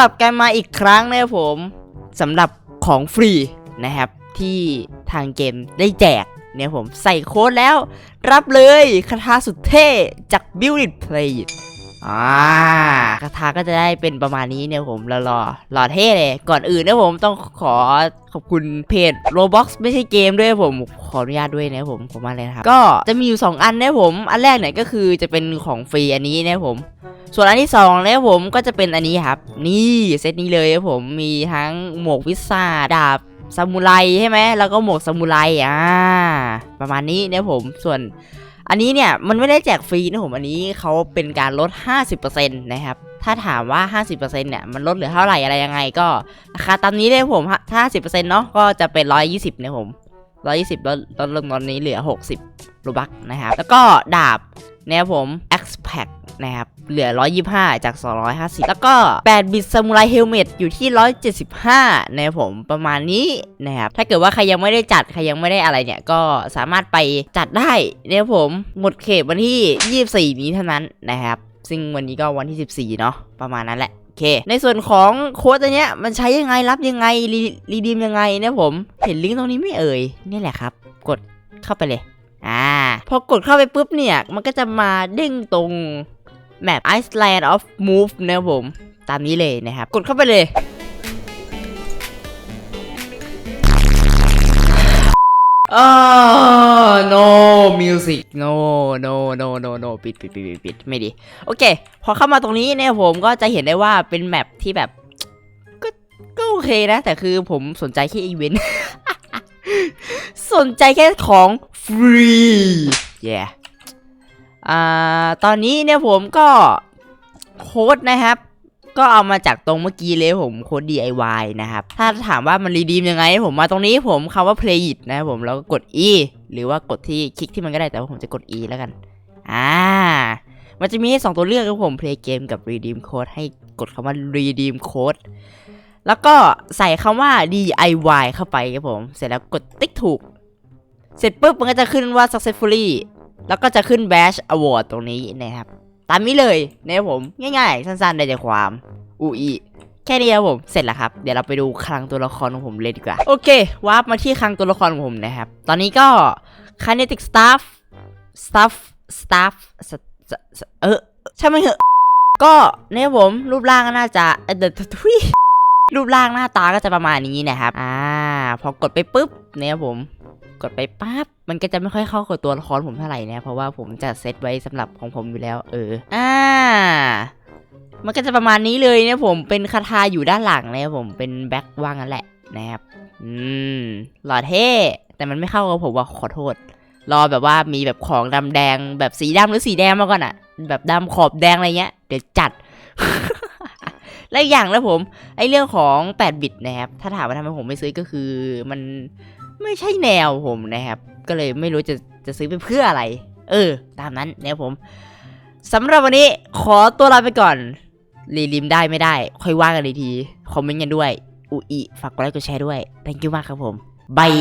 ลับกันมาอีกครั้งนะครับผมสำหรับของฟรีนะครับที่ทางเกมได้แจกเนี่ยผมใส่โค้ดแล้ว รับเลยคาถาสุดเท่จาก Build It Play It อ่าคาถาก็จะได้เป็นประมาณนี้เนี่ยผมรอรอหล่อเท่เลย ก่อนอื่นนี่ยผมต้องขอขอบคุณเพจ Roblox ไม่ใช่เกมด้วยผมขออนุญาตด้วยนะผมผมมาเลยครับ ก็จะมีอยู่ 2 อันนะผม อันแรกเนี่ยก็คือจะเป็นของฟรีอันนี้นะผม ส่วนอันที่2เนี่ยผมก็จะเป็นอันนี้ครับ นี่เซตนี้เลยครับผมมีทั้งหมวกวิซ่าดาบซามูไรใช่ไหมแล้วก็หมวกซามูไรอ่าประมาณนี้เนี่ยผมส่วน อันนี้เนี่ยมันไม่ได้แจกฟรีนะผมอันนี้เขาเป็นการลด 50%นะครับถ้าถามว่า 50%เนี่ยมันลดเหลือเท่าไหร่อะไรยังไงก็ราคาตามนี้เลยผมถ้า50%เนาะก็จะเป็น 120นะผม120ลดลดลงตอนนี้เหลือ 60รูบักนะครับแล้วก็ดาบเนี่ยผม นะครับ เหลือ 125 จาก 250 แล้วก็ 8 บิตซามูไรเฮลเมตอยู่ที่ 175 นะครับผมประมาณนี้นะครับ ถ้าเกิดว่าใครยังไม่ได้จัด ใครยังไม่ได้อะไรเนี่ย ก็สามารถไปจัดได้นะครับผมหมดเขตวันที่ 24 นี้เท่านั้นนะครับ ซึ่งวันนี้ก็วันที่ 14 เนาะประมาณนั้นแหละโอเคในส่วนของโค้ดตัวเนี้ยมันใช้ยังไงรับยังไงรีรีดีมยังไงนะผม เห็นลิงก์ตรงนี้ไม่เอ่ย นี่แหละครับ กดเข้าไปเลย อ่า พอกดเข้าไปปุ๊บเนี่ย มันก็จะมาเด้งตรง แมป Iceland of Move นะครับผม ตามนี้เลยนะครับ กดเข้าไปเลยอ่า no music no no no no no ปิดปิดปิดปิดปิดไม่ดี โอเค พอเข้ามาตรงนี้เนี่ยผมก็จะเห็นได้ว่าเป็นแมปที่แบบ ก็ก็โอเคนะ แต่คือผมสนใจแค่อีเวนต์ สนใจแค่ของฟรี yeah อ่าตอนนี้เนี่ยผมก็โค้ดนะครับ ก็เอามาจากตรงเมื่อกี้เลยผมโค้ด DIY นะครับ ถ้าถามว่ามันรีดีมยังไง ผมมาตรงนี้ผมคำว่า play it นะผมแล้วก็กด E หรือว่ากดที่คลิกที่มันก็ได้แต่ว่าผมจะกด E แล้วกัน อ่า มันจะมีให้สองตัวเลือกครับผม play game กับ redeem code ให้กดคำว่า redeem code แล้วก็ใส่คำว่า DIY เข้าไปครับผม เสร็จแล้วกดติ๊กถูก เสร็จปุ๊บมันก็จะขึ้นว่า successfully แล้วก็จะขึ้น badge award ตรงนี้นะครับ ตามนี้เลยนะครับผมง่ายๆ สั้นๆได้ใจความอูอีแค่นี้ครับผมเสร็จแล้วครับ เดี๋ยวเราไปดูคลังตัวละครของผมเลยดีกว่า โอเควาร์ปมาที่คลังตัวละครของผมนะครับ ตอนนี้ก็ kinetic staff staff staff เออใช่ไหมเหอะก็เนี่ยผมรูปร่างก็น่าจะเออเดทุยรูปร่างหน้าตาก็จะประมาณนี้นะครับ อ่า พอกดไปปุ๊บเนี่ยผม กดไปปั๊บมันก็จะไม่ค่อยเข้ากับตัวละครผมเท่าไหร่นะเพราะว่าผมจะเซตไว้สำหรับของผมอยู่แล้ว เอออ่ามันก็จะประมาณนี้เลยเนี่ยผมเป็นคาถาอยู่ด้านหลังนะผมเป็นแบ็คว่างนั่นแหละนะครับอืมหล่อเท่แต่มันไม่เข้ากับผมว่าขอโทษ รอแบบว่ามีแบบของดำแดงแบบสีดำหรือสีแดงมาก่อนอะแบบดำขอบแดงอะไรเงี้ยเดี๋ยวจัดและอีกอย่างแล้วผมไอเรื่องของ8บิตนะครับถ้าถามว่าทำไมผมไม่ซื้อก็คือมัน ไม่ใช่แนวผมนะครับ ก็เลยไม่รู้จะจะซื้อไปเพื่ออะไร เออ ตามนั้นนะครับผมสำหรับวันนี้ขอตัวลาไปก่อน รีลิมได้ไม่ได้ ค่อยว่ากันอีกที คอมเมนต์กันด้วยอุอีฝากกดไลค์กดแชร์ด้วย thank you มากครับผมบาย